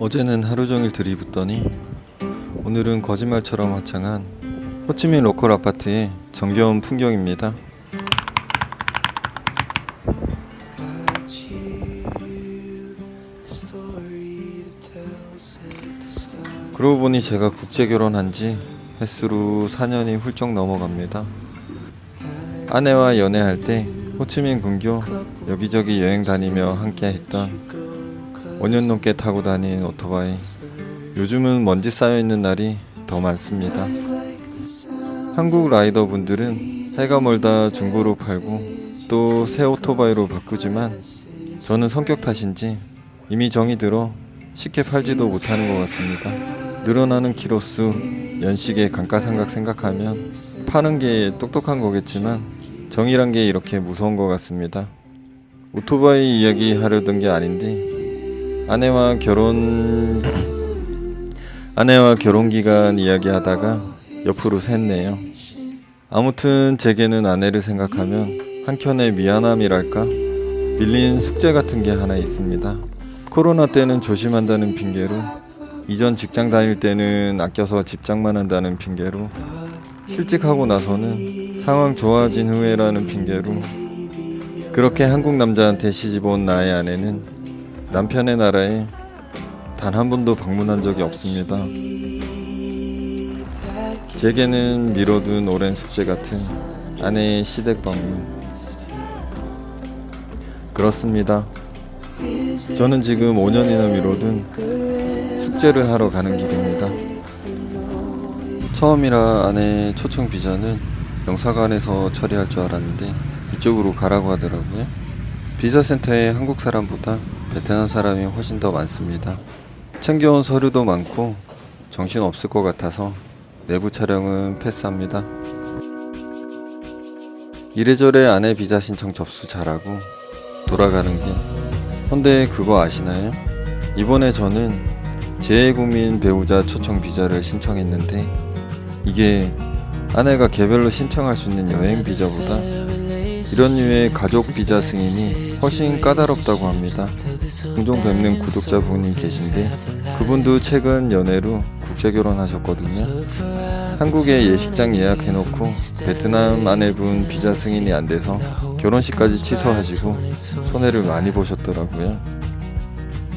어제는 하루 종일 들이붓더니 오늘은 거짓말처럼 화창한 호치민 로컬 아파트의 정겨운 풍경입니다. 그러고 보니 제가 국제 결혼한 지 횟수로 4년이 훌쩍 넘어갑니다. 아내와 연애할 때 호치민 근교 여기저기 여행 다니며 함께 했던 5년 넘게 타고 다닌 오토바이 요즘은 먼지 쌓여 있는 날이 더 많습니다. 한국 라이더 분들은 해가 멀다 중고로 팔고 또 새 오토바이로 바꾸지만 저는 성격 탓인지 이미 정이 들어 쉽게 팔지도 못하는 것 같습니다. 늘어나는 키로수, 연식의 감가상각 생각하면 파는 게 똑똑한 거겠지만 정이란 게 이렇게 무서운 것 같습니다. 오토바이 이야기 하려던 게 아닌데 아내와 결혼 아내와 결혼 기간 이야기하다가 옆으로 샜네요. 아무튼 제게는 아내를 생각하면 한켠에 미안함이랄까 밀린 숙제 같은 게 하나 있습니다. 코로나 때는 조심한다는 핑계로 이전 직장 다닐 때는 아껴서 집장만 한다는 핑계로 실직하고 나서는 상황 좋아진 후에라는 핑계로 그렇게 한국 남자한테 시집 온 나의 아내는 남편의 나라에 단 한 번도 방문한 적이 없습니다. 제게는 미뤄둔 오랜 숙제 같은 아내의 시댁 방문. 그렇습니다. 저는 지금 5년이나 미뤄둔 숙제를 하러 가는 길입니다. 처음이라 아내 초청 비자는 영사관에서 처리할 줄 알았는데 이쪽으로 가라고 하더라고요. 비자 센터에 한국 사람보다 베트남 사람이 훨씬 더 많습니다. 챙겨온 서류도 많고 정신 없을 것 같아서 내부 촬영은 패스합니다. 이래저래 아내 비자 신청 접수 잘하고 돌아가는 길. 근데 그거 아시나요? 이번에 저는 재외국민 배우자 초청 비자를 신청했는데 이게 아내가 개별로 신청할 수 있는 여행 비자보다 이런 류의 가족 비자 승인이 훨씬 까다롭다고 합니다. 종종 뵙는 구독자분이 계신데 그분도 최근 연애로 국제 결혼하셨거든요. 한국에 예식장 예약해놓고 베트남 아내분 비자 승인이 안 돼서 결혼식까지 취소하시고 손해를 많이 보셨더라고요.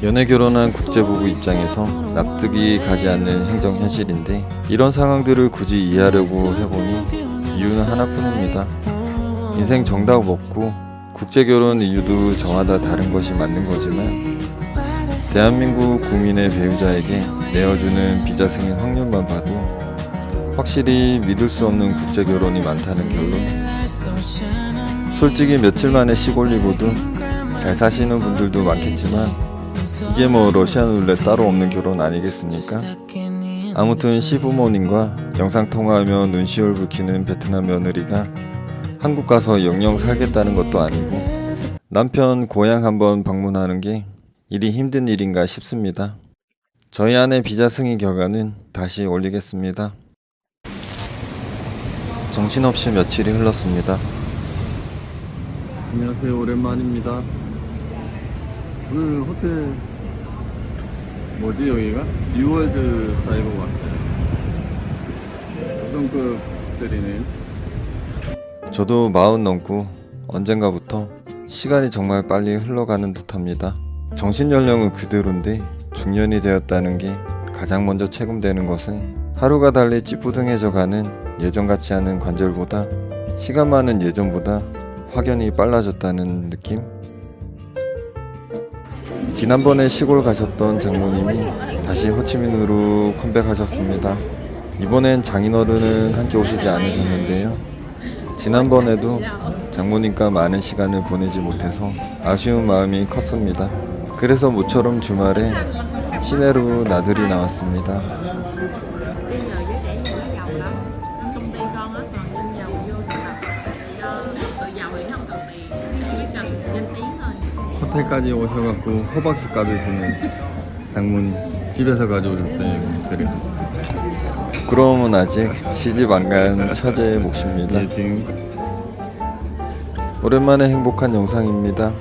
연애 결혼한 국제부부 입장에서 납득이 가지 않는 행정 현실인데 이런 상황들을 굳이 이해하려고 해보니 이유는 하나뿐입니다. 인생 정답 없고 국제 결혼 이유도 저마다 다른 것이 맞는 거지만 대한민국 국민의 배우자에게 내어주는 비자 승인 확률만 봐도 확실히 믿을 수 없는 국제 결혼이 많다는 결론. 솔직히 며칠 만에 시골리고도 잘 사시는 분들도 많겠지만 이게 뭐 러시안 룰렛 따로 없는 결혼 아니겠습니까? 아무튼 시부모님과 영상 통화하며 눈시울 붉히는 베트남 며느리가 한국 가서 영영 살겠다는 것도 아니고 남편 고향 한번 방문하는 게 일이 힘든 일인가 싶습니다. 저희 아내 비자 승인 결과는 다시 올리겠습니다. 정신없이 며칠이 흘렀습니다. 안녕하세요. 오랜만입니다. 오늘 호텔 뭐지 여기가? 뉴월드 사이버 같아요. 5성급 호텔이네요. 저도 마흔 넘고 언젠가부터 시간이 정말 빨리 흘러가는 듯합니다. 정신 연령은 그대로인데 중년이 되었다는 게 가장 먼저 체감되는 것은 하루가 달리 찌뿌둥해져가는 예전 같지 않은 관절보다 시간만은 예전보다 확연히 빨라졌다는 느낌? 지난번에 시골 가셨던 장모님이 다시 호치민으로 컴백하셨습니다. 이번엔 장인어른은 함께 오시지 않으셨는데요. 지난번에도 장모님과 많은 시간을 보내지 못해서 아쉬운 마음이 컸습니다. 그래서 모처럼 주말에 시내로 나들이 나왔습니다. 호텔까지 오셔갖고 호박씨 까드시는 장모님 집에서 가져오셨어요 그래. 부끄러움은 아직 시집 안 간 처제의 몫입니다. 오랜만에 행복한 영상입니다.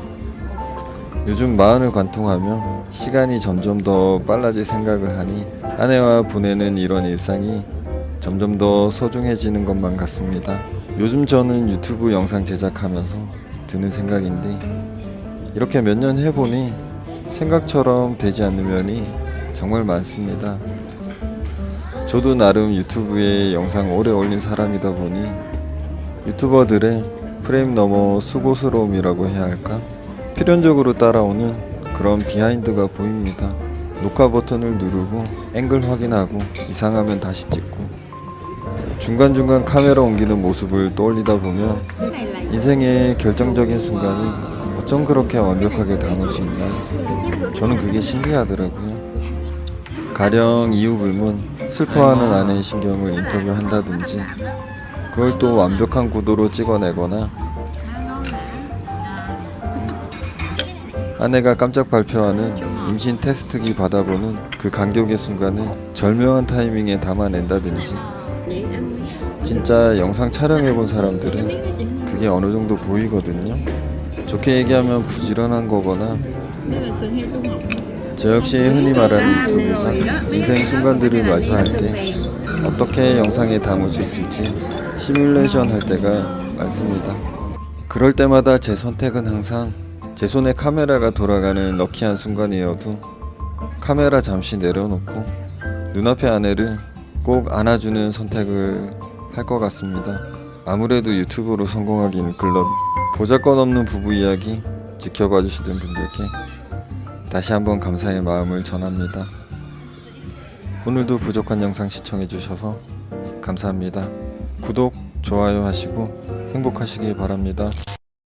요즘 마흔을 관통하며 시간이 점점 더 빨라질 생각을 하니 아내와 보내는 이런 일상이 점점 더 소중해지는 것만 같습니다. 요즘 저는 유튜브 영상 제작하면서 드는 생각인데 이렇게 몇 년 해보니 생각처럼 되지 않는 면이 정말 많습니다. 저도 나름 유튜브에 영상 오래 올린 사람이다 보니 유튜버들의 프레임 넘어 수고스러움이라고 해야 할까? 필연적으로 따라오는 그런 비하인드가 보입니다. 녹화 버튼을 누르고 앵글 확인하고 이상하면 다시 찍고 중간중간 카메라 옮기는 모습을 떠올리다 보면 인생의 결정적인 순간이 어쩜 그렇게 완벽하게 담을 수 있나 저는 그게 신기하더라고요. 가령 이유 불문 슬퍼하는 아내의 신경을 인터뷰한다든지 그걸 또 완벽한 구도로 찍어내거나 아내가 깜짝 발표하는 임신 테스트기 받아보는 그 간격의 순간을 절묘한 타이밍에 담아낸다든지 진짜 영상 촬영해본 사람들은 그게 어느 정도 보이거든요. 좋게 얘기하면 부지런한 거거나 저 역시 흔히 말하는 유튜브가 인생 순간들을 마주할 때 어떻게 영상에 담을 수 있을지 시뮬레이션 할 때가 많습니다. 그럴 때마다 제 선택은 항상 제 손에 카메라가 돌아가는 럭키한 순간이어도 카메라 잠시 내려놓고 눈앞의 아내를 꼭 안아주는 선택을 할 것 같습니다. 아무래도 유튜브로 성공하기는 글렀 보잘것없는 부부 이야기 지켜봐 주시던 분들께 다시 한번 감사의 마음을 전합니다. 오늘도 부족한 영상 시청해 주셔서 감사합니다. 구독, 좋아요 하시고 행복하시길 바랍니다.